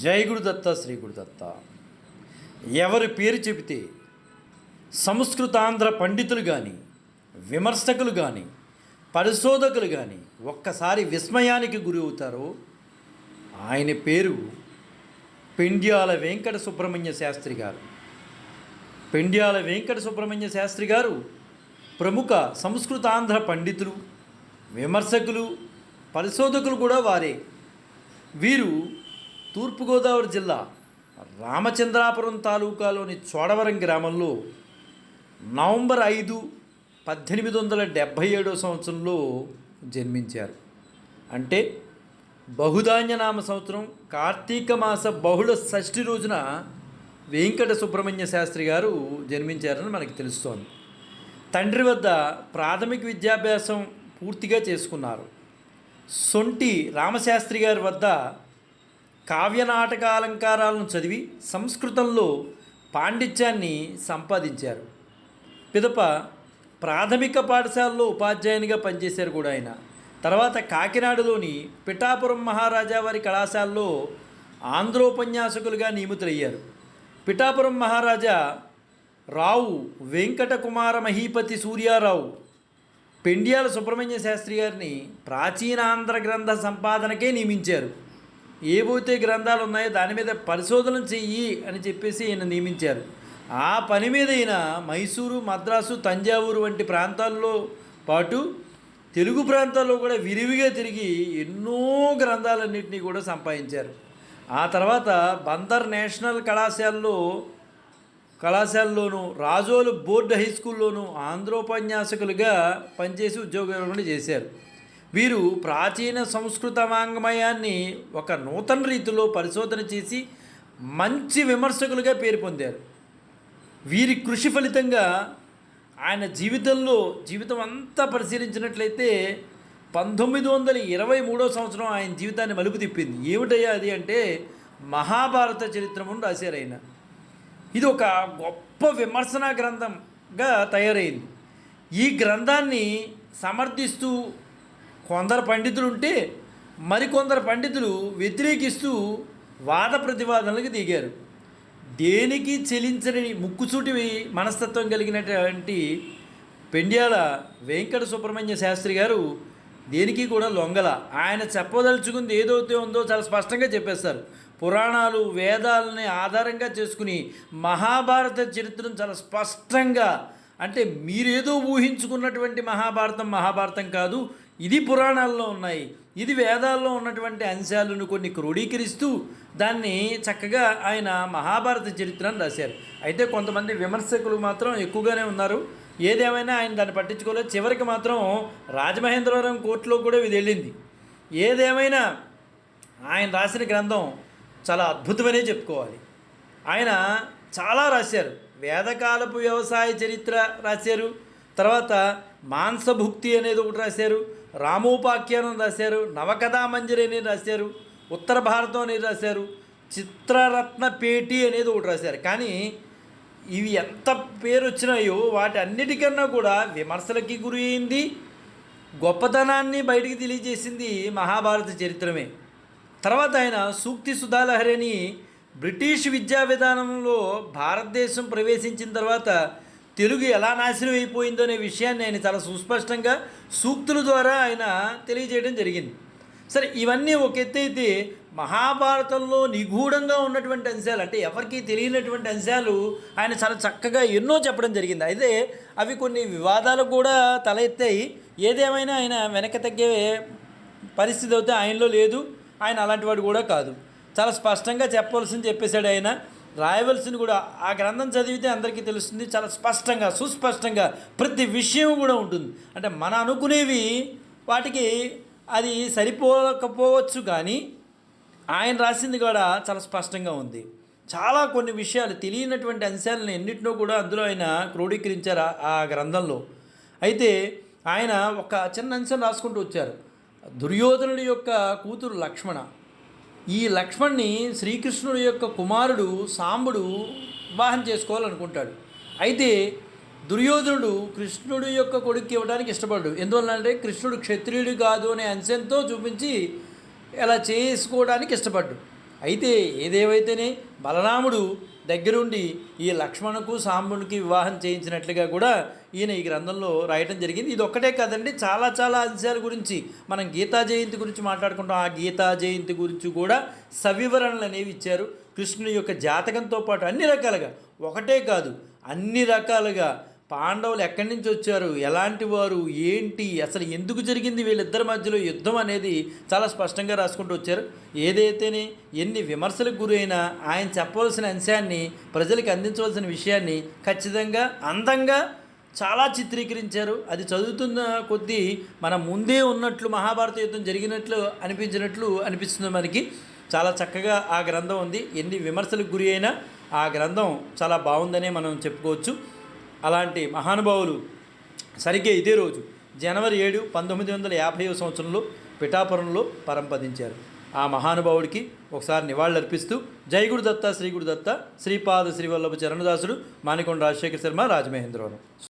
జై గురుదత్త శ్రీ గురుదత్త ఎవరి పేరు చెబితే సంస్కృతాంధ్ర పండితులు కానీ విమర్శకులు కానీ పరిశోధకులు కానీ ఒక్కసారి విస్మయానికి గురి అవుతారో ఆయన పేరు పెండ్యాల వెంకట సుబ్రహ్మణ్య శాస్త్రి గారు. పెండ్యాల వెంకట సుబ్రహ్మణ్య శాస్త్రి గారు ప్రముఖ సంస్కృతాంధ్ర పండితులు విమర్శకులు పరిశోధకులు కూడా వారే. వీరు తూర్పుగోదావరి జిల్లా రామచంద్రాపురం తాలూకాలోని చోడవరం గ్రామంలో నవంబర్ ఐదు పద్దెనిమిది వందల డెబ్భై ఏడో సంవత్సరంలో జన్మించారు. అంటే బహుధాన్యనామ సంవత్సరం కార్తీక మాస బహుళ షష్ఠి రోజున వెంకట సుబ్రహ్మణ్య శాస్త్రి గారు జన్మించారని మనకి తెలుస్తోంది. తండ్రి వద్ద ప్రాథమిక విద్యాభ్యాసం పూర్తిగా చేసుకున్నారు. సొంటి రామశాస్త్రి గారి వద్ద కావ్య నాటక అలంకారాలను చదివి సంస్కృతంలో పాండిత్యాన్ని సంపాదించారు. పిదప ప్రాథమిక పాఠశాలలో ఉపాధ్యాయునిగా పనిచేశారు కూడా ఆయన. తర్వాత కాకినాడలోని పిఠాపురం మహారాజా వారి కళాశాలలో ఆంధ్రోపన్యాసకులుగా నియమితులయ్యారు. పిఠాపురం మహారాజా రావు వెంకటకుమార మహీపతి సూర్యారావు పెండ్యాల సుబ్రహ్మణ్య శాస్త్రి గారిని ప్రాచీనాంధ్ర గ్రంథ సంపాదనకే నియమించారు. ఏవైతే గ్రంథాలు ఉన్నాయో దాని మీద పరిశోధన చెయ్యి అని చెప్పేసి ఈయన నియమించారు. ఆ పని మీద ఈయన మైసూరు మద్రాసు తంజావూరు వంటి ప్రాంతాల్లో పాటు తెలుగు ప్రాంతాల్లో కూడా విరివిగా తిరిగి ఎన్నో గ్రంథాలన్నింటినీ కూడా సంపాదించారు. ఆ తర్వాత బందర్ నేషనల్ కళాశాలలో కళాశాలలోను రాజోలు బోర్డు హై స్కూల్లోను ఆంధ్రోపన్యాసకులుగా పనిచేసి ఉద్యోగం చేశారు. వీరు ప్రాచీన సంస్కృత వాంగ్మయాన్ని ఒక నూతన రీతిలో పరిశోధన చేసి మంచి విమర్శకులుగా పేరు పొందారు. వీరి కృషి ఫలితంగా ఆయన జీవితంలో జీవితం అంతా పరిశీలించినట్లయితే పంతొమ్మిది వందల ఇరవై మూడో సంవత్సరం ఆయన జీవితాన్ని మలుపు తిప్పింది. ఏమిటయ్యా అది అంటే మహాభారత చరిత్రమును రాశారు ఆయన. ఇది ఒక గొప్ప విమర్శనా గ్రంథంగా తయారైంది. ఈ గ్రంథాన్ని సమర్థిస్తూ కొందరు పండితులు ఉంటే మరికొందరు పండితులు వ్యతిరేకిస్తూ వాద ప్రతివాదనలకు దిగారు. దేనికి చెలించని ముక్కుచూటి మనస్తత్వం కలిగినటువంటి పెండ్యాల వెంకట సుబ్రహ్మణ్య శాస్త్రి గారు దేనికి కూడా లొంగల. ఆయన చెప్పదలుచుకుంది ఏదైతే ఉందో చాలా స్పష్టంగా చెప్పేస్తారు. పురాణాలు వేదాలని ఆధారంగా చేసుకుని మహాభారత చరిత్రను చాలా స్పష్టంగా అంటే మీరేదో ఊహించుకున్నటువంటి మహాభారతం మహాభారతం కాదు ఇది పురాణాల్లో ఉన్నాయి. ఇది వేదాల్లో ఉన్నటువంటి అంశాలను కొన్ని క్రోడీకరిస్తూ దాన్ని చక్కగా ఆయన మహాభారత చరిత్రను రాశారు. అయితే కొంతమంది విమర్శకులు మాత్రం ఎక్కువగానే ఉన్నారు. ఏదేమైనా ఆయన దాన్ని పట్టించుకోలేదు. చివరికి మాత్రం రాజమహేంద్రవరం కోర్టులో కూడా ఇది వెళ్ళింది. ఏదేమైనా ఆయన రాసిన గ్రంథం చాలా అద్భుతమనే చెప్పుకోవాలి. ఆయన చాలా రాశారు. వేదకాలపు వ్యవసాయ చరిత్ర రాశారు. తర్వాత మాంసభుక్తి అనేది ఒకటి రాశారు రామోపాఖ్యానం రాశారు నవకథా మంజరి అనేది రాశారు ఉత్తర భారతం అనేది రాశారు చిత్రరత్న పేటి అనేది ఒకటి రాశారు. కానీ ఇవి ఎంత పేరు వచ్చినాయో వాటి అన్నిటికన్నా కూడా విమర్శలకి గురి అయింది గొప్పతనాన్ని బయటికి తెలియజేసింది మహాభారత చరిత్రమే. తర్వాత ఆయన సూక్తి సుధాలహరి అని బ్రిటిష్ విద్యా విధానంలో భారతదేశం ప్రవేశించిన తర్వాత తెలుగు ఎలా నాశనం అయిపోయిందో అనే విషయాన్ని ఆయన చాలా సుస్పష్టంగా సూక్తుల ద్వారా ఆయన తెలియజేయడం జరిగింది. సరే ఇవన్నీ ఒక ఎత్తు అయితే మహాభారతంలో నిగూఢంగా ఉన్నటువంటి అంశాలు అంటే ఎవరికీ తెలియనటువంటి అంశాలు ఆయన చాలా చక్కగా ఎన్నో చెప్పడం జరిగింది. అయితే అవి కొన్ని వివాదాలు కూడా తల ఎత్తాయి. ఏదేమైనా ఆయన వెనక తగ్గే పరిస్థితి అయితే ఆయనలో లేదు. ఆయన అలాంటి వాడు కూడా కాదు. చాలా స్పష్టంగా చెప్పవలసింది చెప్పేశాడు ఆయన. రాయవలసింది కూడా. ఆ గ్రంథం చదివితే అందరికీ తెలుస్తుంది. చాలా స్పష్టంగా సుస్పష్టంగా ప్రతి విషయం కూడా ఉంటుంది. అంటే మన అనుకునేవి వాటికి అది సరిపోకపోవచ్చు కానీ ఆయన రాసింది కూడా చాలా స్పష్టంగా ఉంది. చాలా కొన్ని విషయాలు తెలియనటువంటి అంశాలను ఎన్నిటినో కూడా అందులో ఆయన క్రోడీకరించారు ఆ- ఆ గ్రంథంలో. అయితే ఆయన ఒక చిన్న అంశం రాసుకుంటూ వచ్చారు. దుర్యోధనుడి యొక్క కూతురు లక్ష్మణ. ఈ లక్ష్మణ్ణి శ్రీకృష్ణుడి యొక్క కుమారుడు సాంబుడు వివాహం చేసుకోవాలనుకుంటాడు. అయితే దుర్యోధనుడు కృష్ణుడి యొక్క కొడుకు ఇవ్వడానికి ఇష్టపడ్డు. ఎందువల్లంటే కృష్ణుడు క్షత్రియుడు కాదు అనే అంశంతో చూపించి ఇలా చేసుకోవడానికి ఇష్టపడ్డు. అయితే ఏదేవైతేనే బలరాముడు దగ్గరుండి ఈ లక్ష్మణుకు సాంబునికి వివాహం చేయించినట్లుగా కూడా ఈయన ఈ గ్రంథంలో రాయటం జరిగింది. ఇది ఒక్కటే కాదండి చాలా చాలా అంశాల గురించి మనం గీతా జయంతి గురించి మాట్లాడుకుంటాం. ఆ గీతా జయంతి గురించి కూడా సవివరణలు అనేవి ఇచ్చారు. కృష్ణుని యొక్క జాతకంతో పాటు అన్ని రకాలుగా ఒకటే కాదు అన్ని రకాలుగా పాండవులు ఎక్కడి నుంచి వచ్చారు ఎలాంటి వారు ఏంటి అసలు ఎందుకు జరిగింది వీళ్ళిద్దరి మధ్యలో యుద్ధం అనేది చాలా స్పష్టంగా రాసుకుంటూ వచ్చారు. ఏదైతేనే ఎన్ని విమర్శలకు గురైనా ఆయన చెప్పవలసిన అంశాన్ని ప్రజలకు అందించవలసిన విషయాన్ని ఖచ్చితంగా అందంగా చాలా చిత్రీకరించారు. అది చదువుతున్న కొద్దీ మనం ముందే ఉన్నట్లు మహాభారత యుద్ధం జరిగినట్లు అనిపించినట్లు అనిపిస్తుంది మనకి. చాలా చక్కగా ఆ గ్రంథం ఉంది. ఎన్ని విమర్శలకు గురి అయినా ఆ గ్రంథం చాలా బాగుందనే మనం చెప్పుకోవచ్చు. అలాంటి మహానుభావులు సరిగ్గా ఇదే రోజు జనవరి ఏడు పంతొమ్మిది వందల యాభై సంవత్సరంలో పిఠాపురంలో పరంపదించారు ఆ మహానుభావుడికి ఒకసారి నివాళులర్పిస్తూ జైగుడు దత్త శ్రీగుడు దత్త శ్రీపాద శ్రీవల్లభ చరణదాసుడు మానికొండ రాజశేఖర శర్మ రాజమహేంద్రవరం.